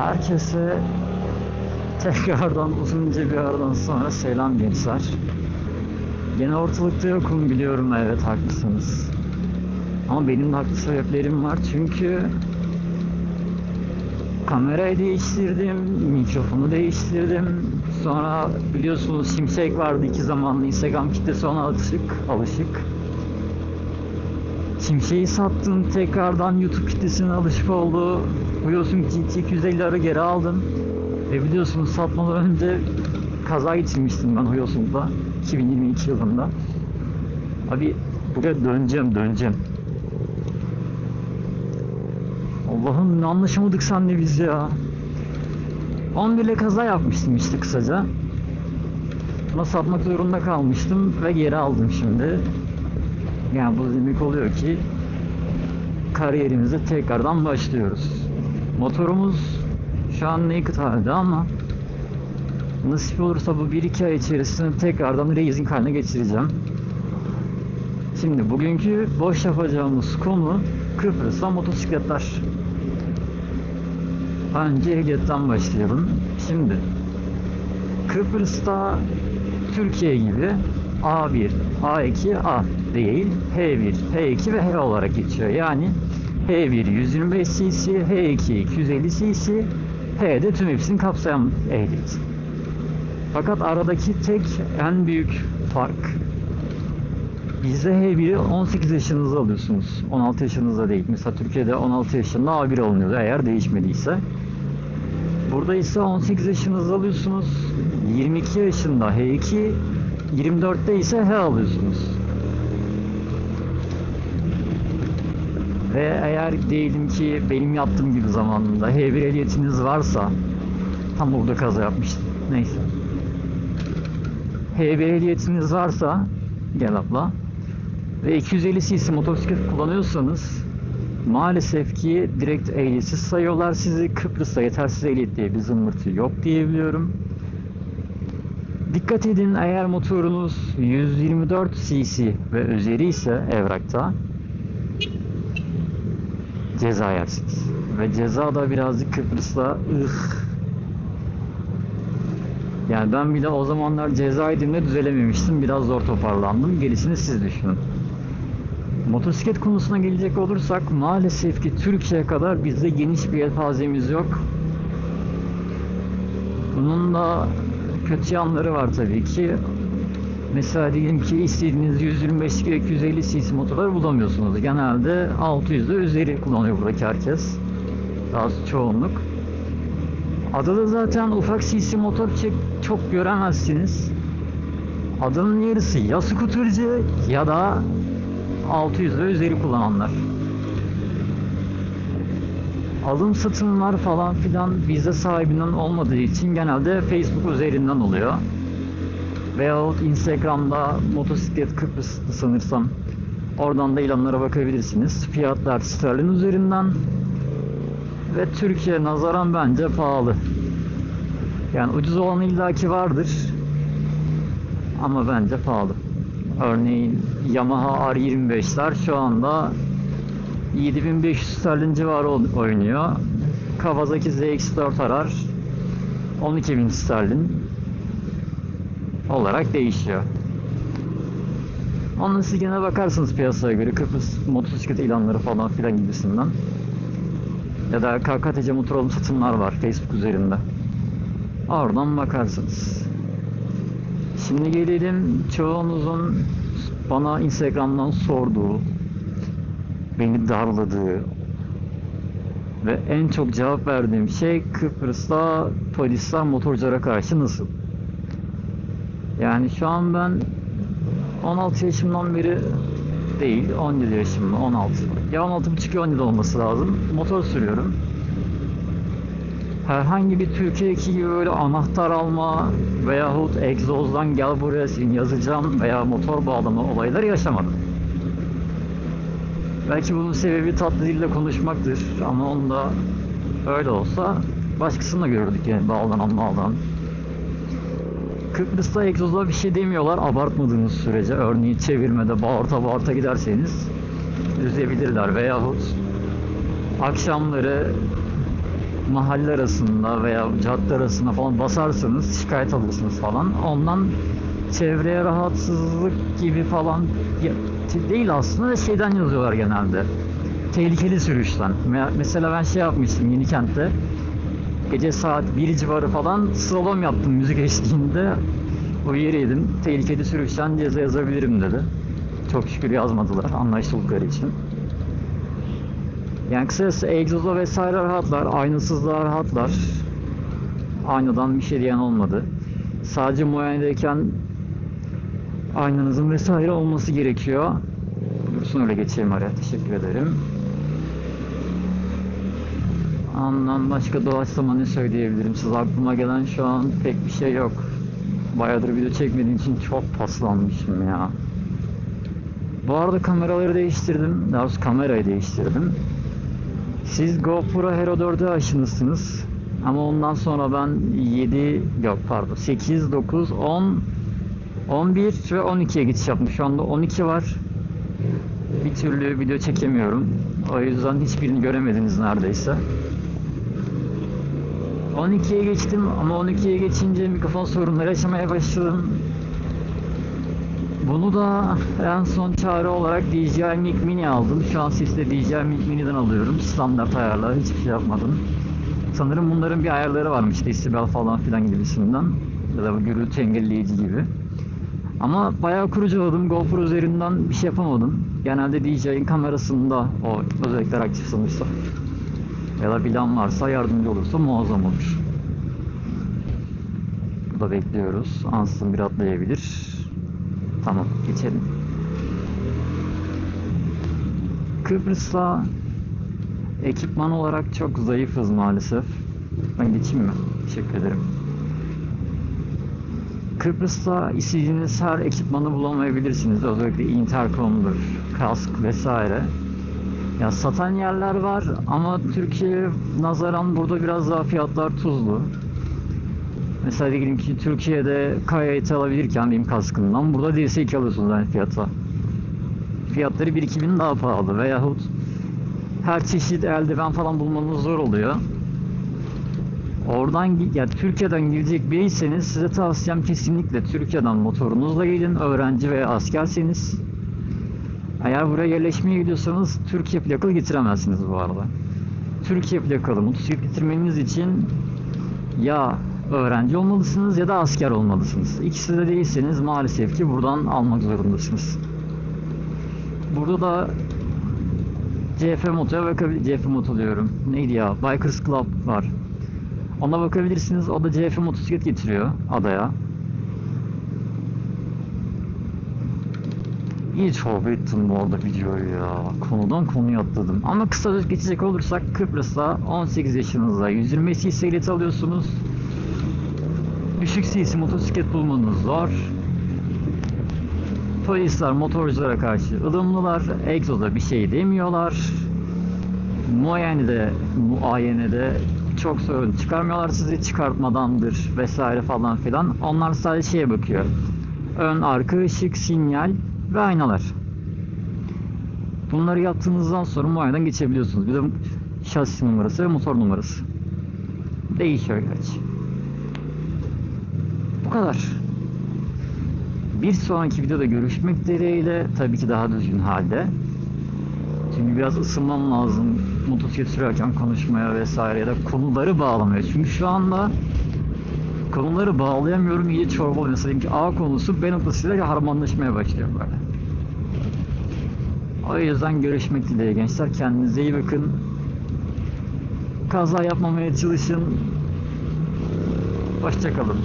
Herkese tekrardan uzunca bir aradan sonra selam gençler. Gene ortalıkta yokum biliyorum evet haklısınız. Ama benim de haklı sebeplerim var çünkü kamerayı değiştirdim, mikrofonu değiştirdim. Sonra biliyorsunuz Şimşek vardı iki zamanlı Instagram kitlesi ona alışık, alışık. Şimşek'i sattım tekrardan YouTube kitlesine alışık oldu. Biliyorsun GT 250'leri geri aldım. Ve biliyorsunuz satmadan önce kaza geçirmiştim ben Huyosund'da 2022 yılında. Abi buraya döneceğim döneceğim. Allah'ım ne anlaşamadık senle biz ya. 11 ile kaza yapmıştım işte kısaca. Ama satmak zorunda kalmıştım ve geri aldım şimdi. Yani bu demek oluyor ki kariyerimize tekrardan başlıyoruz. Motorumuz şu an naked halde ama nasip olursa bu 1-2 ay içerisinde tekrardan racing haline geçireceğim. Şimdi bugünkü boş yapacağımız konu Kıbrıs'ta motosikletler. Önce ehliyetten başlayalım. Şimdi Kıbrıs'ta Türkiye gibi A1, A2, A değil H1, H2 ve H olarak geçiyor. Yani H1 125 cc, H2 250 cc, H'de tüm hepsini kapsayan ehliyet. Fakat aradaki tek en büyük fark Bizde H1'i 18 yaşınızda alıyorsunuz. 16 yaşınızda değil. Mesela Türkiye'de 16 yaşında A1 alınıyordu eğer değişmediyse. Burada ise 18 yaşınızda alıyorsunuz. 22 yaşında H2, 24'te ise H alıyorsunuz. Ve eğer diyelim ki benim yaptığım gibi zamanında H1 ehliyetiniz varsa tam burada kaza yapmıştım. Neyse. H1 ehliyetiniz varsa gel abla ve 250 cc motosiklet kullanıyorsanız maalesef ki direkt ehliyetsiz sayıyorlar sizi. Kıbrıs'ta yetersiz ehliyet diye bir zımbırtı yok diyebiliyorum. Dikkat edin eğer motorunuz 124 cc ve üzeri ise evrakta ceza yersiniz. Ve ceza da birazcık Kıbrıs'ta ıh. Yani ben bile o zamanlar ceza yediğimde düzelememiştim. Biraz zor toparlandım. Gerisini siz düşünün. Motosiklet konusuna gelecek olursak maalesef ki Türkiye kadar bizde geniş bir yelpazemiz yok. Bunun da kötü yanları var tabii ki. Mesela diyelim ki istediğiniz 125 250 cc motorları bulamıyorsunuz. Genelde 600'de üzeri kullanıyor buradaki herkes. Daha çoğunluk. Adada zaten ufak cc motor çok, çok göremezsiniz. Adanın yarısı ya skuterci ya da 600 ve üzeri kullananlar. Alım satımlar falan filan vize sahibinden olmadığı için genelde Facebook üzerinden oluyor. Veyahut Instagram'da motosiklet Kıbrıs'ta sanırsam oradan da ilanlara bakabilirsiniz. Fiyatlar sterlin üzerinden ve Türkiye nazaran bence pahalı. Yani ucuz olan illaki vardır ama bence pahalı. Örneğin Yamaha R25'ler şu anda 7500 sterlin civarı oynuyor. Kawasaki ZX4 arar 12000 sterlin olarak değişiyor. Onun siz gene bakarsınız piyasaya göre Kıbrıs motosiklet ilanları falan filan gibisinden. Ya da KKTC motor alım satımlar var Facebook üzerinde. Oradan bakarsınız. Şimdi gelelim çoğunuzun bana Instagram'dan sorduğu, beni darladığı ve en çok cevap verdiğim şey Kıbrıs'ta polisler motorculara karşı nasıl? Yani şu an ben 16 yaşımdan beri değil 17 yaşım 16 ya 16 ya 17 olması lazım motor sürüyorum herhangi bir Türkiye'deki gibi böyle anahtar alma veyahut egzozdan gel buraya seni yazacağım veya motor bağlama olayları yaşamadım. Belki bunun sebebi tatlı dille konuşmaktır ama onda öyle olsa başkasını da görürdük yani bağlanan bağlanan. Kıbrıs'ta egzoza bir şey demiyorlar abartmadığınız sürece. Örneğin çevirmede bağırta bağırta giderseniz üzebilirler veyahut akşamları mahalle arasında veya cadde arasında falan basarsanız şikayet alırsınız falan. Ondan çevreye rahatsızlık gibi falan değil aslında da şeyden yazıyorlar genelde. Tehlikeli sürüşten. Me- Mesela ben şey yapmıştım Yenikent'te. Gece saat 1 civarı falan slalom yaptım müzik eşliğinde. O yeriydim. Tehlikeli sürüşten ceza yazabilirim dedi. Çok şükür yazmadılar anlaşıldıkları için. Yani kısacası egzoza vesaire rahatlar, aynasızlığa rahatlar. Aynadan bir şey diyen olmadı. Sadece muayenedeyken aynanızın vesaire olması gerekiyor. Dursun öyle geçeyim araya. Teşekkür ederim. Anlam başka doğaçlama ne söyleyebilirim? Siz aklıma gelen şu an pek bir şey yok. Bayağıdır video çekmediğim için çok paslanmışım ya. Bu arada kameraları değiştirdim. Daha doğrusu kamerayı değiştirdim. Siz GoPro Hero 4'e aşınısınız. Ama ondan sonra ben 7 yok pardon 8, 9, 10, 11 ve 12'ye geçiş yaptım. Şu anda 12 var. Bir türlü video çekemiyorum. O yüzden hiçbirini göremediniz neredeyse. 12'ye geçtim ama 12'ye geçince mikrofon sorunları yaşamaya başladım. Bunu da en son çare olarak DJI Mic Mini aldım. Şu an sesle DJI Mic Mini'den alıyorum. Standart ayarlar, hiçbir şey yapmadım. Sanırım bunların bir ayarları varmış. Desibel falan filan gibisinden. Ya da gürültü engelleyici gibi. Ama bayağı kurucaladım. GoPro üzerinden bir şey yapamadım. Genelde DJI'in kamerasında o özellikler aktif sonuçta. Ya da bilen varsa yardımcı olursa muazzam olur. Burada bekliyoruz. Ansın bir atlayabilir. Tamam geçelim. Kıbrıs'ta ekipman olarak çok zayıfız maalesef. Ben geçeyim mi? Teşekkür ederim. Kıbrıs'ta istediğiniz her ekipmanı bulamayabilirsiniz. Özellikle intercom'dur, kask vesaire. Ya satan yerler var ama Türkiye nazaran burada biraz daha fiyatlar tuzlu. Mesela diyelim ki Türkiye'de Kaya'yı alabilirken benim kaskımdan burada değilse 2 alıyorsunuz aynı fiyata. Fiyatları 1-2 bin daha pahalı veyahut her çeşit eldiven falan bulmanız zor oluyor. Oradan ya Türkiye'den gidecek biriyseniz size tavsiyem kesinlikle Türkiye'den motorunuzla gelin. Öğrenci veya askerseniz. Eğer buraya yerleşmeye gidiyorsanız Türkiye plakalı getiremezsiniz bu arada. Türkiye plakalı motosiklet getirmeniz için ya öğrenci olmalısınız ya da asker olmalısınız. İkisi de değilseniz maalesef ki buradan almak zorundasınız. Burada da CF Moto'ya bakabilir CF Moto diyorum. Neydi ya? Bikers Club var. Ona bakabilirsiniz. O da CF motosiklet getiriyor adaya. İyi çok ettim bu arada videoyu ya. Konudan konuya atladım. Ama kısa öz geçecek olursak Kıbrıs'ta 18 yaşınızda 120 cc ehliyet alıyorsunuz. Düşük cc motosiklet bulmanız zor. Polisler motorculara karşı ılımlılar. Egzoza bir şey demiyorlar. Muayenede, muayenede çok sorun çıkarmıyorlar sizi çıkartmadandır vesaire falan filan. Onlar sadece şeye bakıyor. Ön, arka ışık, sinyal ve aynalar. Bunları yaptığınızdan sonra muayeneden geçebiliyorsunuz. Bir de şasi numarası ve motor numarası. Değişiyor gerçi. Bu kadar. Bir sonraki videoda görüşmek dileğiyle tabii ki daha düzgün halde. Çünkü biraz ısınmam lazım motosiklet sürerken konuşmaya vesaire ya da konuları bağlamaya. Çünkü şu anda konuları bağlayamıyorum iyice çorba oluyor. Mesela ki A konusu B noktasıyla harmanlaşmaya başlıyor böyle. O yüzden görüşmek dileğiyle gençler. Kendinize iyi bakın. Kaza yapmamaya çalışın. Hoşçakalın.